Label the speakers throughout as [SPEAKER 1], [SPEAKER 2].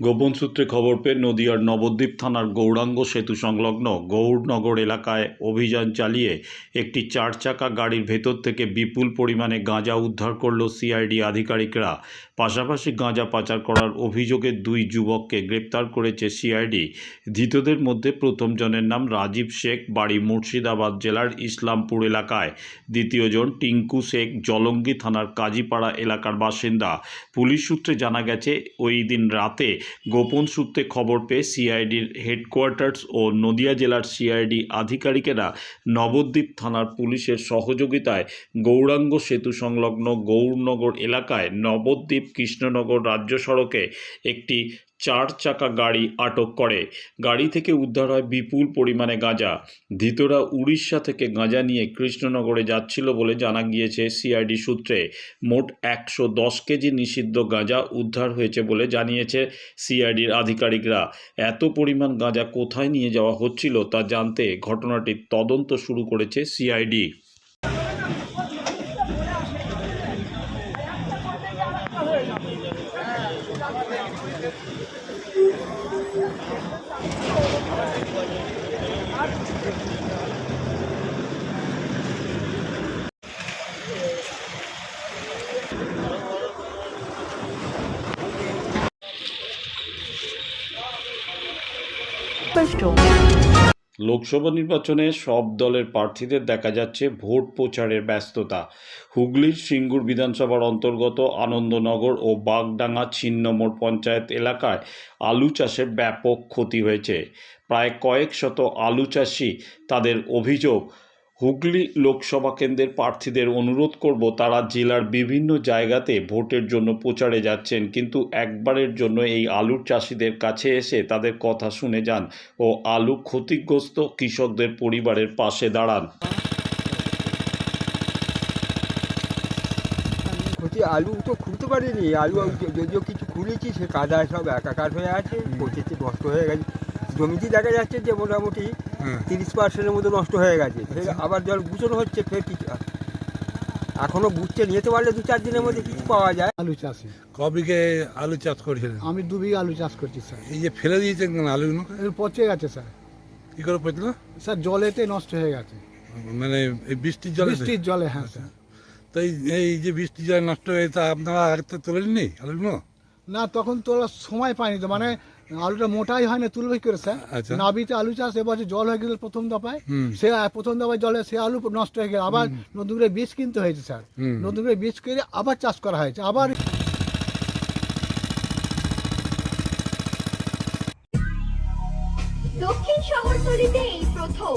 [SPEAKER 1] গোপন সূত্রে খবর পেয়ে নদিয়ার নবদ্বীপ থানার গৌরাঙ্গ সেতু সংলগ্ন গৌরনগর এলাকায় অভিযান চালিয়ে একটি চার চাকা গাড়ির ভেতর থেকে বিপুল পরিমাণে গাঁজা উদ্ধার করল সিআইডি আধিকারিকরা। পাশাপাশি গাঁজা পাচার করার অভিযোগে দুই যুবককে গ্রেপ্তার করেছে সিআইডি। ধৃতদের মধ্যে প্রথম জনের নাম রাজীব শেখ, বাড়ি মুর্শিদাবাদ জেলার ইসলামপুর এলাকায়। দ্বিতীয়জন টিঙ্কু শেখ, জলঙ্গি থানার কাজীপাড়া এলাকার বাসিন্দা। পুলিশ সূত্রে জানা গেছে, ওই দিন রাতে গোপন সূত্রে খবর পেয়ে সিআইডির হেডকোয়ার্টার্স ও নদিয়া জেলার সিআইডি আধিকারিকেরা নবদ্বীপ থানার পুলিশের সহযোগিতায় গৌরাঙ্গ সেতু সংলগ্ন গৌরনগর এলাকায় নবদ্বীপ কৃষ্ণনগর রাজ্য সড়কে একটি চার চাকা গাড়ি আটক করে। গাড়ি থেকে উদ্ধার হয় বিপুল পরিমাণে গাঁজা। ধৃতরা উড়িষ্যা থেকে গাঁজা নিয়ে কৃষ্ণনগরে যাচ্ছিল বলে জানা গিয়েছে সিআইডি সূত্রে। মোট একশো দশ কেজি নিষিদ্ধ গাঁজা উদ্ধার হয়েছে বলে জানিয়েছে সিআইডির আধিকারিকরা। এত পরিমাণ গাঁজা কোথায় নিয়ে যাওয়া হচ্ছিল তা জানতে ঘটনাটির তদন্ত শুরু করেছে সিআইডি।
[SPEAKER 2] 分手。
[SPEAKER 1] লোকসভা নির্বাচনে সব দলের প্রার্থীদের দেখা যাচ্ছে ভোট প্রচারের ব্যস্ততা। হুগলির সিঙ্গুর বিধানসভার অন্তর্গত আনন্দনগর ও বাগডাঙ্গা ছিন্নমোড় পঞ্চায়েত এলাকায় আলু চাষে ব্যাপক ক্ষতি হয়েছে। প্রায় কয়েক শত আলু চাষি তাদের অভিযোগ হুগলি লোকসভা কেন্দ্রের প্রার্থীদের অনুরোধ করব তারা জেলার বিভিন্ন জায়গাতে ভোটের জন্য প্রচারে যাচ্ছেন কিন্তু একবারের জন্য এই আলুর চাষিদের কাছে এসে তাদের কথা শুনে যান ও আলু ক্ষতিগ্রস্ত কৃষকদের পরিবারের পাশে দাঁড়ান।
[SPEAKER 3] ক্ষতি আলু তো খুলতে পারিনি। আলু যদিও কিছু খুলেছি সে কাদায় সব একাকার হয়ে আছে পচেছে নষ্ট হয়ে গেছে। জমিতে দেখা যাচ্ছে যে মোটামুটি তিরিশ পার্সেন্টের মধ্যে নষ্ট হয়ে গেছে। ফের আবার জল গুছানো হচ্ছে ফের কিছু এখনও গুচ্ছে নিতে পারলে দু চার দিনের মধ্যে কিছু পাওয়া যায়।
[SPEAKER 4] আলু চাষে।
[SPEAKER 5] কবিকে আলু চাষ করেছিলেন?
[SPEAKER 4] আমি দু বিঘা আলু চাষ করছি স্যার।
[SPEAKER 5] এই যে ফেলে দিয়েছেন কেন আলুগুলো
[SPEAKER 4] পচে গেছে স্যার।
[SPEAKER 5] কি করে পড়ল
[SPEAKER 4] স্যার জলেতে নষ্ট হয়ে গেছে।
[SPEAKER 5] মানে এই বৃষ্টির জলে
[SPEAKER 4] বৃষ্টির জলে হ্যাঁ স্যার।
[SPEAKER 5] তো এই এই যে বৃষ্টির জলে নষ্ট হয়ে তা আপনারা আগে তো তোলেননি আলুগুলো?
[SPEAKER 4] না তখন তোলার সময় পাইনি তো। মানে আলুটা মোটাই হয় না তুলবে কি করে স্যার
[SPEAKER 5] আচ্ছা।
[SPEAKER 4] নাবিতে আলু চাষ এবছর জল হয়ে গেল প্রথম দফায়। সে প্রথম দফায় জলে সে আলু নষ্ট হয়ে গেল। আবার নতুন করে বীজ কিনতে হয়েছে স্যার। নতুন করে বীজ কিনে আবার চাষ করা হয়েছে। আবার
[SPEAKER 6] দক্ষিণ শহরতলিতে এই প্রথম।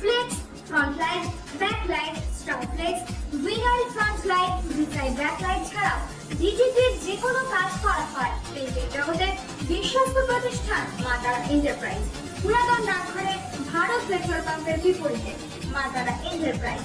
[SPEAKER 7] flex front light back light, star flex winner front light ভিসাই back light ছাড়াও ডিজিপির যে কোনো কাজ করা হয়। প্রিন্টিং জগতের বিশ্বস্ত প্রতিষ্ঠান মাতারা এন্টারপ্রাইজ পুরাতন ডাকঘরে ভারত পেট্রোল পাম্পের বিপরীতে মাতারা এন্টারপ্রাইজ